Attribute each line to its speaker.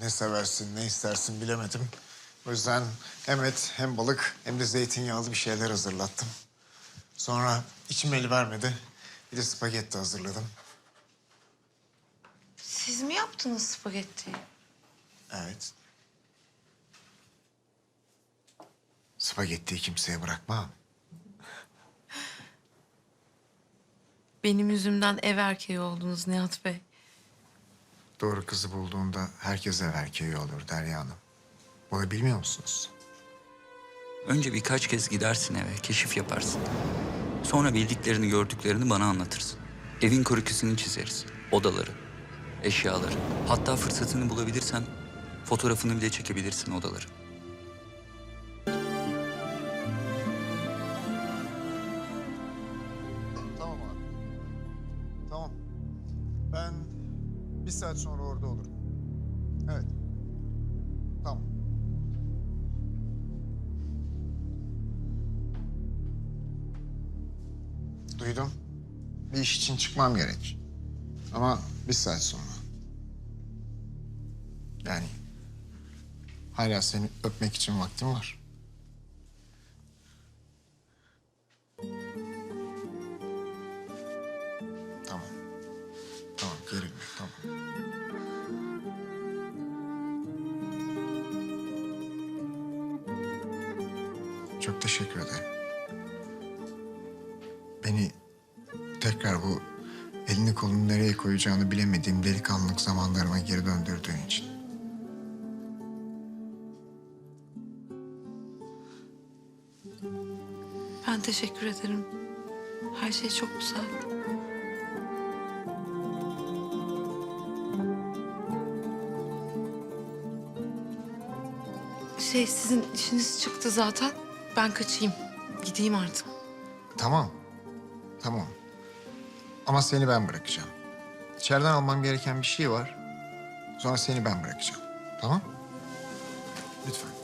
Speaker 1: ne seversin, ne istersin bilemedim. O yüzden hem et hem balık hem de zeytinyağlı bir şeyler hazırlattım. Sonra içim el vermedi. Bir de spagetti hazırladım.
Speaker 2: Siz mi yaptınız spagettiyi?
Speaker 1: Evet. Spagettiyi kimseye bırakmam.
Speaker 2: Benim yüzümden ev erkeği oldunuz Nihat Bey.
Speaker 1: Doğru kızı bulduğunda herkes ev erkeği olur Derya Hanım. Bunu bilmiyor musunuz?
Speaker 3: Önce birkaç kez gidersin eve, keşif yaparsın. Sonra bildiklerini, gördüklerini bana anlatırsın. Evin koriküsünü çizeriz. Odaları, eşyaları. Hatta fırsatını bulabilirsen fotoğrafını bile çekebilirsin odaları.
Speaker 1: Bir saat sonra orada olurum. Evet. Tamam. Duydum. Bir iş için çıkmam gerek. Ama bir saat sonra. Yani hala seni öpmek için vaktim var. Çok teşekkür ederim. Beni tekrar bu elini kolunu nereye koyacağını bilemediğim delikanlılık zamanlarıma geri döndürdüğün için.
Speaker 2: Ben teşekkür ederim. Her şey çok güzel. Şey sizin işiniz çıktı zaten. Ben kaçayım. Gideyim artık.
Speaker 1: Tamam. Tamam. Ama seni ben bırakacağım. İçeriden almam gereken bir şey var. Sonra seni ben bırakacağım. Tamam? Lütfen.